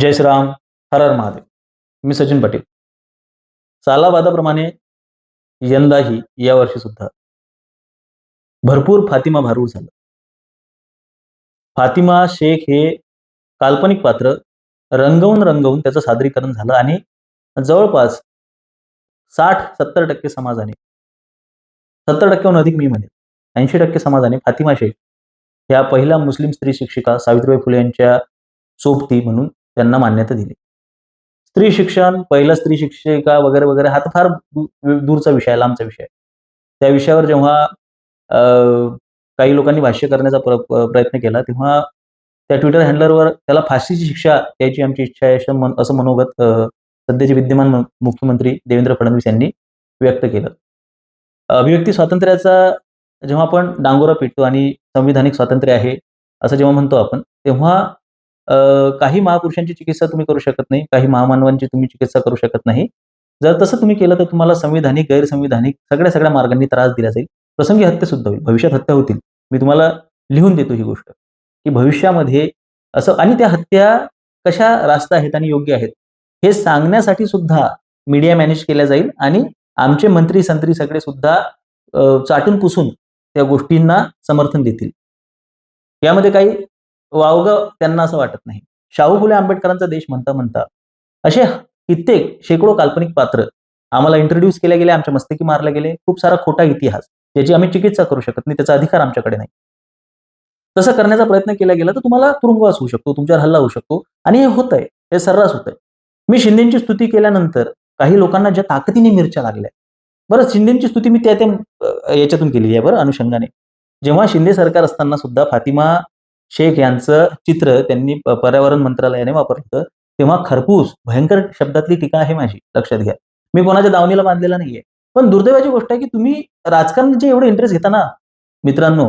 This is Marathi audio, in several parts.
जय श्रीराम हर हर महादेव. मी सचिन पाटील. सालाबादाप्रमाणे यंदाही यावर्षी सुद्धा भरपूर फातिमा भारूड झालं. फातिमा शेख हे काल्पनिक पात्र रंगवून रंगवून त्याचं सादरीकरण झालं आणि जवळपास साठ सत्तर टक्के समाजाने सत्तर टक्क्याहून अधिक मी म्हणेन ऐंशी टक्के समाजाने फातिमा शेख ह्या पहिल्या मुस्लिम स्त्री शिक्षिका सावित्रीबाई फुले यांच्या सोबती म्हणून त्यांना मान्यता दिली. स्त्री शिक्षण पहिलं स्त्री शिक्षिका वगैरे वगैरे हा तर फार दूरचा विषय आहे लांबचा विषय त्या विषयावर जेव्हा काही लोकांनी भाष्य करण्याचा प्रयत्न केला तेव्हा त्या ट्विटर हँडलरवर त्याला फाशीची शिक्षा द्यायची आमची इच्छा आहे असं मनोगत सध्याचे विद्यमान मुख्यमंत्री देवेंद्र फडणवीस यांनी व्यक्त केलं. अभिव्यक्ती स्वातंत्र्याचा जेव्हा आपण डांगोरा पिटतो आणि संविधानिक स्वातंत्र्य आहे असं जेव्हा म्हणतो आपण तेव्हा काही महापुरुषांची चिकित्सा तुम्ही करू शकत नाही काही महामानवांची तुम्ही चिकित्सा करू शकत नाही. जर तसं तुम्ही केलं तर तुम्हाला संविधानिक गैरसंविधानिक सगळ्या सगळ्या मार्गांनी त्रास दिला जाईल. प्रसंगी हत्या सुद्धा होईल भविष्यात हत्या होतील. मी तुम्हाला लिहून देतो ही गोष्ट की भविष्यामध्ये असं आणि त्या हत्या कशा रास्त आहेत आणि योग्य आहेत हे सांगण्यासाठी सुद्धा मीडिया मॅनेज केल्या जाईल आणि आमचे मंत्री संत्री सगळे सुद्धा चाटून पुसून त्या गोष्टींना समर्थन देतील. यामध्ये काही वावगं त्यांना असं वाटत नाही. शाहू फुले आंबेडकरांचा देश म्हणता म्हणता असे कित्येक शेकडो काल्पनिक पात्र आम्हाला इंट्रोड्यूस केल्या गेले आमच्या मस्तकी मारले गेले. खूप सारा खोटा इतिहास ज्याची आम्ही चिकित्सा करू शकत नाही त्याचा अधिकार आमच्याकडे नाही. तसं करण्याचा प्रयत्न केला गेला तर तुम्हाला तुरुंगवास होऊ शकतो तुमच्यावर हल्ला होऊ शकतो आणि हे होत आहे हे सर्रास होत आहे मी शिंदेची स्तुती केल्यानंतर काही लोकांना ज्या ताकदीने मिरच्या लागल्या. बरं शिंदेची स्तुती मी त्या त्या याच्यातून केलेली आहे बरं अनुषंगाने. जेव्हा शिंदे सरकार असताना सुद्धा फातिमा शेख यांचं चित्र त्यांनी पर्यावरण मंत्रालयाने वापरलं होतं. तेव्हा खरपूस भयंकर शब्दातली टीका आहे माझी. लक्षात घ्या. मी कोणाच्या दावणीला बांधलेला नाहीये. पण दुर्दैवाची गोष्ट आहे की तुम्ही राजकारणाचे एवढे इंटरेस्ट घेता ना मित्रांनो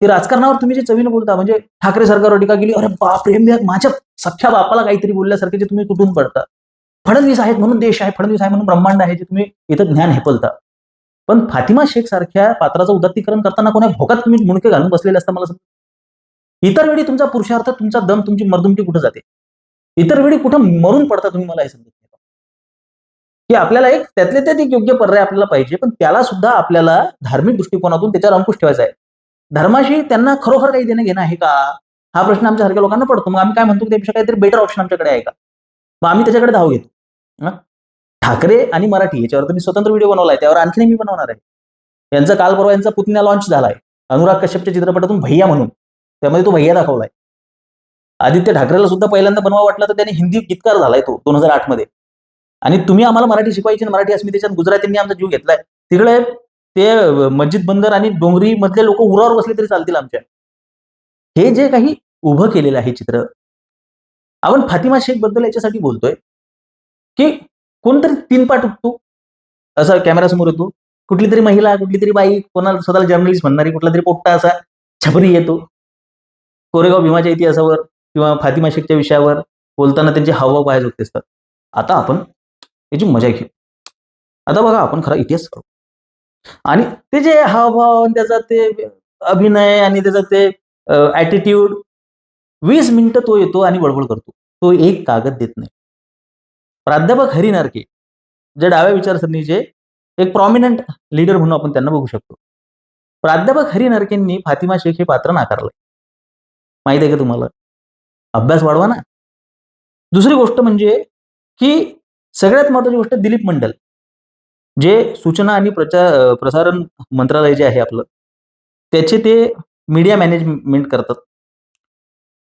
ते राजकारणावर तुम्ही जे चवीनं बोलता म्हणजे ठाकरे सरकारवर टीका केली अरे बाप रे माझ्या सख्या बापाला काहीतरी बोलल्यासारखे जे तुम्ही कुठून पडता फडणवीस आहेत म्हणून देश आहे फडणवीस आहे म्हणून ब्रह्मांड आहे जे तुम्ही इथं ज्ञान हेपलता. पण फातिमा शेख सारख्या पात्राचं उदात्तीकरण करताना कोणा भोकात तुम्ही मुणके घालून बसलेले असता मला इतर वेळी तुमचा पुरुषार्थ तुमचा दम तुमची मर्दुमटी कुठं जाते? इतर वेळी कुठं मरून पडता तुम्ही मला हे समजत नाही. की आपल्याला एक त्यातले त्यात एक योग्य पर्याय आपल्याला पाहिजे पण त्याला सुद्धा आपल्याला धार्मिक दृष्टिकोनातून त्याच्यावर अंकुश ठेवायचा आहे. धर्माशी त्यांना खरोखर काही देणं घेणं आहे का? हा प्रश्न आमच्या सारख्या लोकांना पडतो. मग आम्ही काय म्हणतो त्यापेक्षा काहीतरी बेटर ऑप्शन आमच्याकडे आहे का? मग आम्ही त्याच्याकडे धाव घेतो. ठाकरे आणि मराठी याच्यावर मी स्वतंत्र व्हिडिओ बनवलाय त्यावर आणखी मी बनवणार आहे. यांचा काल परवा यांचा पुतण्या लॉन्च झालाय. अनुराग कश्यपच्या चित्रपटातून भैया म्हणून. त्यामध्ये तो भैया दाखवलाय. आदित्य ठाकरेला सुद्धा पहिल्यांदा बनवा वाटला तर त्याने हिंदी गीतकार झालाय तो दोन हजार आठमध्ये. आणि तुम्ही आम्हाला मराठी शिकवायची आणि मराठी अस्मितेच्या गुजरातींनी आमचा जीव घेतलाय. तिकडे ते मस्जिद बंदर आणि डोंगरी मधले लोक उरावर बसले तरी चालतील आमच्या. हे जे काही उभं केलेलं आहे चित्र आपण फातिमा शेखबद्दल याच्यासाठी बोलतोय की कोणतरी तीन पाठ उठतो असा कॅमेरासमोर येतो. कुठली तरी महिला कुठली तरी बाई कोणाला स्वतःला जर्नलिस्ट म्हणणारी कुठला तरी पोट्टा असा छपरी येतो. कोरेगाव भीमाच्या इतिहासावर किंवा फातिमा शेखच्या विषयावर बोलताना त्यांचे हावभाव पाहायचे होते असतात आता आपण याची मजा घेऊ. आता बघा आपण खरा इतिहास करू. आणि ते जे हावभाव त्याचा ते अभिनय आणि त्याचा ते ॲटिट्यूड वीस मिनिटं तो येतो आणि बडबड करतो. तो एक कागद देत नाही. प्राध्यापक हरी नारके जे डाव्या विचारसरणीचे एक प्रॉमिनंट लीडर म्हणून आपण त्यांना बघू शकतो. प्राध्यापक हरी नरकेंनी फातिमा शेख हे पात्र नाकारलंय. माहिती आहे का तुम्हाला? अभ्यास वाढवा ना. दुसरी गोष्ट म्हणजे की सगळ्यात महत्वाची गोष्ट दिलीप मंडल. जे सूचना आणि प्रचार प्रसारण मंत्रालय जे आहे आपलं त्याचे ते मीडिया मॅनेजमेंट करतात.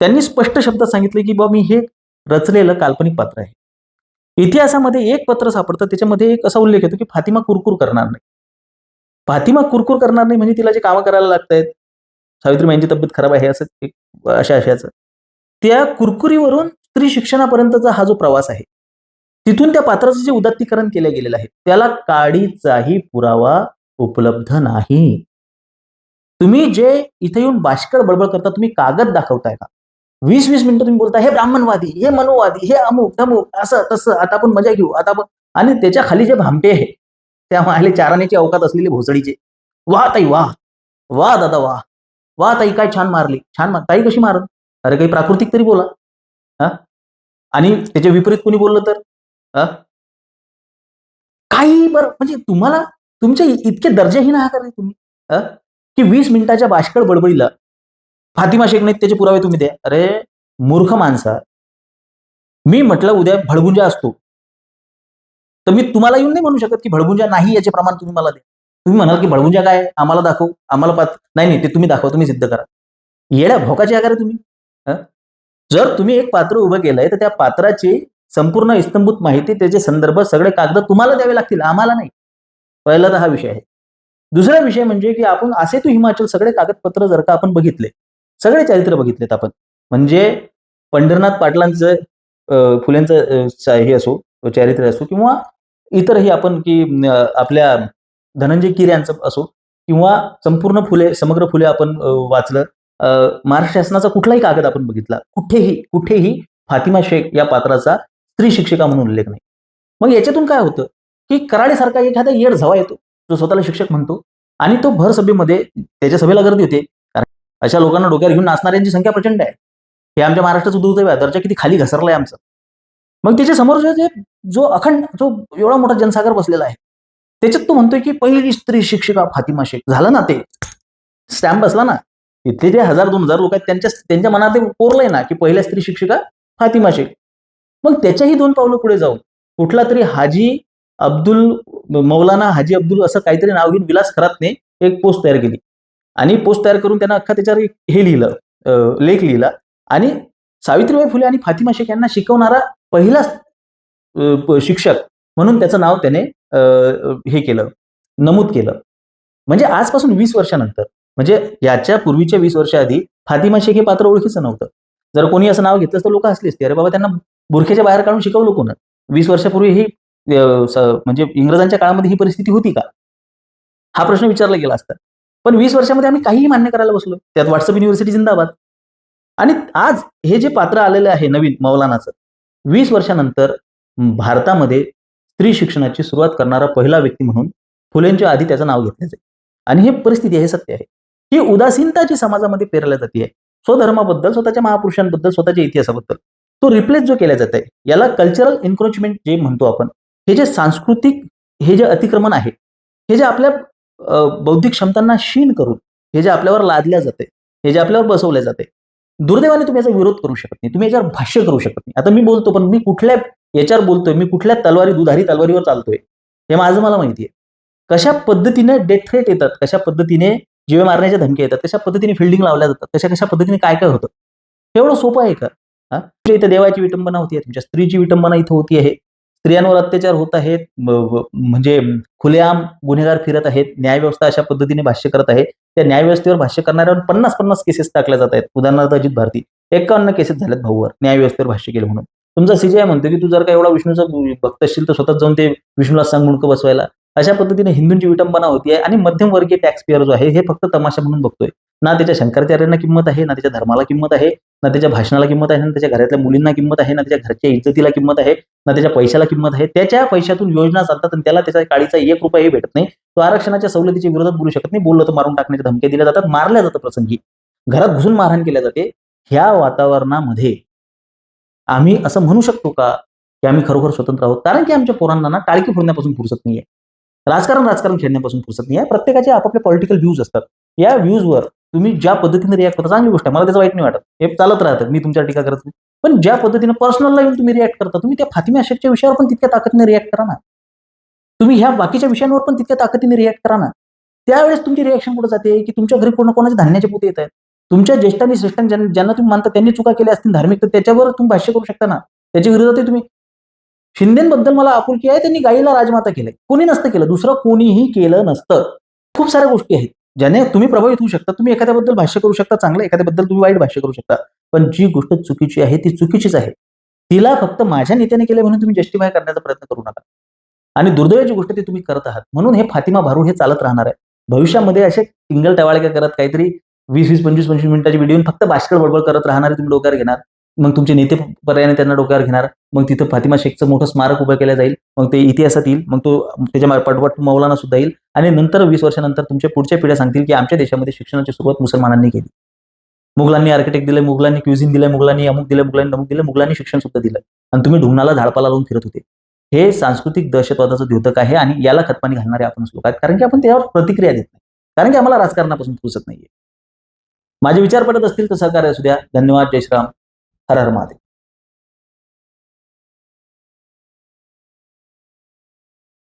त्यांनी स्पष्ट शब्दात सांगितले की बा मी हे रचलेलं काल्पनिक पात्र आहे. इतिहासामध्ये एक पत्र सापडतं त्याच्यामध्ये एक असा उल्लेख येतो की फातिमा कुरकुर करणार नाही. फातिमा कुरकुर करणार नाही म्हणजे तिला जे कामं करायला लागत आहेत सावित्री यांची तब्येत खराब आहे असं एक अशा अशाचं त्या कुरकुरीवरून स्त्री शिक्षणापर्यंतचा हा जो प्रवास आहे तिथून त्या पात्राचं जे उदात्तीकरण केलं गेलेलं आहे त्याला काडीचाही पुरावा उपलब्ध नाही. तुम्ही जे इथे येऊन बाष्कळ बडबड करता तुम्ही कागद दाखवताय का? वीस वीस मिनिटं तुम्ही बोलता हे ब्राह्मणवादी हे मनोवादी हे अमुक धमुक असं तसं आता आपण मजा घेऊ आता आपण आणि त्याच्याखाली जे भामटे आहे त्या माहिले चाराण्याची अवकात असलेली भोसडीचे. वा ताई वा वा दादा वा वा ताई काय छान मारली. छान मार ताई कशी मारल? अरे काही प्राकृतिक तरी बोला. हा? आणि त्याच्या विपरीत कोणी बोललं तर? अ? काही बरं म्हणजे तुम्हाला तुमचे इतके दर्जाहीन आहात का तुम्ही. की वीस मिनिटाच्या बाष्कळ बडबडीला फातिमा शेख त्याचे पुरावे तुम्ही द्या. अरे मूर्ख माणसा. मी म्हटलं उद्या भडगुंजा असतो. तर मी तुम्हाला येऊन नाही म्हणू शकत की भडगुंजा नाही याचे प्रमाण तुम्ही मला द्या. तुम्ही म्हणाल की भडबुंजा काय? आम्हाला दाखव. आम्हाला पात नाही नाही ते तुम्ही दाखवा तुम्ही सिद्ध करा. येड्या भोकाचे आकार तुम्ही. जर तुम्ही एक पात्र उभं केलंय तर त्या पात्राची संपूर्ण इस्तंभूत माहिती त्याचे संदर्भ सगळे कागद तुम्हाला द्यावे लागतील आम्हाला नाही. पहिला तर हा विषय आहे. दुसरा विषय म्हणजे की आपण असे तू हिमाचल सगळे कागदपत्र जर का आपण बघितले सगळे चरित्र बघितलेत आपण. म्हणजे पंढरनाथ पाटलांचं फुलेंचं हे असो चारित्र्य असो किंवा इतरही आपण की आपल्या धनंजय कीर यांचं असो किंवा संपूर्ण फुले समग्र फुले आपण वाचलं अं, महाराष्ट्र शासनाचा कुठलाही कागद आपण बघितला कुठेही कुठेही फातिमा शेख या पात्राचा स्त्री शिक्षिका म्हणून उल्लेख नाही. मग याच्यातून काय होतं की कराडीसारखा एखादा येड झवा येतो जो स्वतःला शिक्षक म्हणतो आणि तो भर सभेमध्ये त्याच्या सभेला गर्दी होते. कारण अशा लोकांना डोक्यावर घेऊन नाचणाऱ्यांची संख्या प्रचंड आहे. हे आमच्या महाराष्ट्राचं दुर्दैव आहे दर्जा किती खाली घसरलाय आमचं. मग त्याच्यासमोर जो अखंड जो एवढा मोठा जनसागर बसलेला आहे त्याच्यात तो म्हणतोय की पहिली स्त्री शिक्षिका फातिमा शेख. झालं ना ते? स्टॅम्प बसला ना? तिथले जे हजार दोन हजार लोक आहेत त्यांच्या त्यांच्या मनात ते कोरलंय ना की पहिल्या स्त्री शिक्षिका फातिमा शेख. मग त्याच्याही दोन पावलं पुढे जाऊन. कुठला तरी हाजी अब्दुल मौलाना हाजी अब्दुल असं काहीतरी नाव घेऊन विलास खरातने एक पोस्ट तयार केली. आणि पोस्ट तयार करून त्यांना अख्खा त्याच्यावर हे लिहिलं लेख लिहिला. आणि सावित्रीबाई फुले आणि फातिमा शेख यांना शिकवणारा पहिला शिक्षक म्हणून त्याचं नाव त्याने हे केलं नमूद केलं. म्हणजे आजपासून वीस वर्षानंतर म्हणजे याच्या पूर्वीच्या वीस वर्षाआधी फातिमा शेख हे पात्र ओळखीचं नव्हतं. जर कोणी असं नाव घेतलं तर लोक हसली असते अरे बाबा त्यांना बुरख्याच्या बाहेर काढून शिकवलं कोण? वीस वर्षापूर्वी ही म्हणजे इंग्रजांच्या काळामध्ये ही परिस्थिती होती का? हा प्रश्न विचारला गेला असता. पण वीस वर्षामध्ये आम्ही काहीही मान्य करायला बसलो त्यात व्हॉट्सअप युनिव्हर्सिटी जिंदाबाद. आणि आज हे जे पात्र आलेलं आहे नवीन मौलानाचं वीस वर्षानंतर भारतामध्ये स्त्री शिक्षणाची सुरुवात करणारा पहिला व्यक्ती म्हणून फुलेंच्या आधी त्याचं नाव घेतलं जाईल. आणि हे परिस्थिती आहे हे सत्य आहे. ही उदासीनता जी समाजामध्ये पेरल्या जाते स्वधर्माबद्दल स्वतःच्या महापुरुषांबद्दल स्वतःच्या इतिहासाबद्दल. तो रिप्लेस जो केला जात आहे याला कल्चरल एन्क्रोचमेंट जे म्हणतो आपण हे जे सांस्कृतिक हे जे अतिक्रमण आहे हे जे आपल्या बौद्धिक क्षमतांना क्षीण करून हे जे आपल्यावर लादल्या जाते हे जे आपल्यावर बसवले जाते दुर्दैवाने तुम्ही याचा विरोध करू शकत नाही. तुम्ही याच्यावर भाष्य करू शकत नाही. आता मी बोलतो पण मी कुठल्या याच्यावर बोलतोय मी कुठल्या तलवारी दुधारी तलवारीवर चालतोय? हे माझं मला माहिती आहे. कशा पद्धतीने डेथ थ्रेट येतात कशा पद्धतीने जीवे मारण्याच्या धमक्या येतात कशा पद्धतीने फिल्डिंग लावल्या जातात कशा कशा पद्धतीने काय काय होतं? एवढं सोपं आहे का? हा? तुमच्या इथं देवाची विटंबना होती तुमच्या स्त्रीची विटंबना इथं होती आहे. स्त्रियांवर अत्याचार होत आहेत म्हणजे खुलेआम गुन्हेगार फिरत आहेत न्यायव्यवस्था अशा पद्धतीने भाष्य करत आहे. त्या न्यायव्यवस्थेवर भाष्य करणाऱ्यावर पन्नास पन्नास केसेस टाकल्या जात आहेत. उदाहरणार्थ अजित भारती एकावन्न केसेस झाल्यात भाऊवर न्यायव्यवस्थेवर भाष्य केलं म्हणून. तुमचा सीजय म्हणतो की तू जर का एवढा विष्णूचा भक्त असशील तर स्वतः जाऊन ते विष्णूला सांग मुंडकं बसवायला. अशा पद्धतीने हिंदूंची विटंबना होती आहे आणि मध्यमवर्गीय टॅक्स पेअर जो आहे हे फक्त तमाशा म्हणून बघतोय. ना त्याच्या शंकराचार्यांना किंमत आहे ना त्याच्या धर्माला किंमत आहे ना त्याच्या भाषणाला किंमत आहे ना त्याच्या घरातल्या मुलींना किंमत आहे ना त्याच्या घरच्या इज्जतीला किंमत आहे ना त्याच्या पैशाला किंमत आहे. त्याच्या पैशातून योजना चालतात आणि त्याला त्याच्या काळीचा एक रुपयाही भेटत नाही. तो आरक्षणाच्या सवलतीच्या विरोधात बोलू शकत नाही. बोललं तर मारून टाकण्याच्या धमक्या दिल्या जातात मारल्या जातं प्रसंगी. घरात घुसून मारहाण केल्या जाते. ह्या वातावरणामध्ये आम्ही असं म्हणू शकतो का की आम्ही खरोखर स्वतंत्र आहोत? कारण की आमच्या पोरांना ना टाळकी फोडण्यापासून फुरसत नाहीये. राजकारण राजकारण खेळण्यापासून फुरसत नाही आहे प्रत्येकाचे आपापले पॉलिटिकल व्ह्यूज असतात. या व्ह्यूजवर तुम्ही ज्या पद्धतीने रिॲक्ट करता चांगली गोष्ट आहे. मला त्याचं वाईट नाही वाटत. हे चालत राहतं. मी तुमच्या टीका करत नाही. पण ज्या पद्धतीने पर्सनलला येऊन तुम्ही रिॲक्ट करता तुम्ही त्या फातिमा अशकच्या विषयावर पण तितक्या ताकदीने रिॲक्ट करा ना. तुम्ही ह्या बाकीच्या विषयांवर पण तितक्या ताकदीने रिॲक्ट करा ना. त्यावेळेस तुमची रिॲक्शन कुठं जाते? की तुमच्या घरी पूर्ण कोणाचे धान्याचे पोते येत आहेत? तुमच्या ज्येष्ठांनी श्रेष्ठांनी ज्यांना ज्यांना तुम्ही मानता त्यांनी चुका केल्या असतील धार्मिक तर त्याच्यावर तुम्ही भाष्य करू शकता ना? त्याच्या विरोधात तुम्ही. शिंदेबद्दल मला आपुलकी आहे त्यांनी गाईला राजमाता केलंय. कोणी नसतं केलं. दुसरं कोणीही केलं नसतं. खूप साऱ्या गोष्टी आहेत. ज्याने तुम्ही प्रभावित होऊ शकता. तुम्ही एखाद्याबद्दल भाष्य करू शकता चांगलं. एखाद्याबद्दल तुम्ही वाईट भाष्य करू शकता. पण जी गोष्ट चुकीची आहे ती चुकीचीच आहे. तिला फक्त माझ्या नेत्याने केलं म्हणून तुम्ही जस्टिफाय करण्याचा प्रयत्न करू नका. आणि दुर्दैवाची गोष्ट ती तुम्ही करत आहात. म्हणून हे फातिमा भारूड हे चालत राहणार आहे. भविष्यामध्ये असे टिंगल टवाळक्या करत काहीतरी वीस वीस पंचवीस पंचवीस मिनिटाची व्हिडिओ फक्त बाष्कळ बडबड करत राहणारे तुम्ही डोक्यावर घेणार. मग तुमचे नेते पर्यायाने त्यांना डोक्यावर घेणार. मग तिथं फातिमा शेखचं मोठं स्मारक उभं केलं जाईल. मग ते इतिहासात येईल. मग तो त्याच्या पटवट मौलाना सुद्धा येईल. आणि नंतर वीस वर्षानंतर तुमच्या पुढच्या पिढ्या सांगतील की आमच्या देशामध्ये शिक्षणाची सुरुवात मुसलमानांनी केली. मुघलांनी आर्किटेक्ट दिले मुघलांनी क्युझिन दिलं मुघलांनी अमुक दिलं मुघलांनी अमुक दिलं मुघलांनी शिक्षण सुद्धा दिलं आणि तुम्ही ढुंगणाला झाडपाला लावून फिरत होते. हे सांस्कृतिक दहशतवादाचं द्योतक आहे आणि याला खतपाणी घालणारे आपण असलो कारण की आपण त्यावर प्रतिक्रिया देत नाही. कारण की आम्हाला राजकारणापासून पुसत नाहीये. माझे विचार पडत असतील तर सहकार्य असू द्या. धन्यवाद. जयश्राम हर हर महादेव.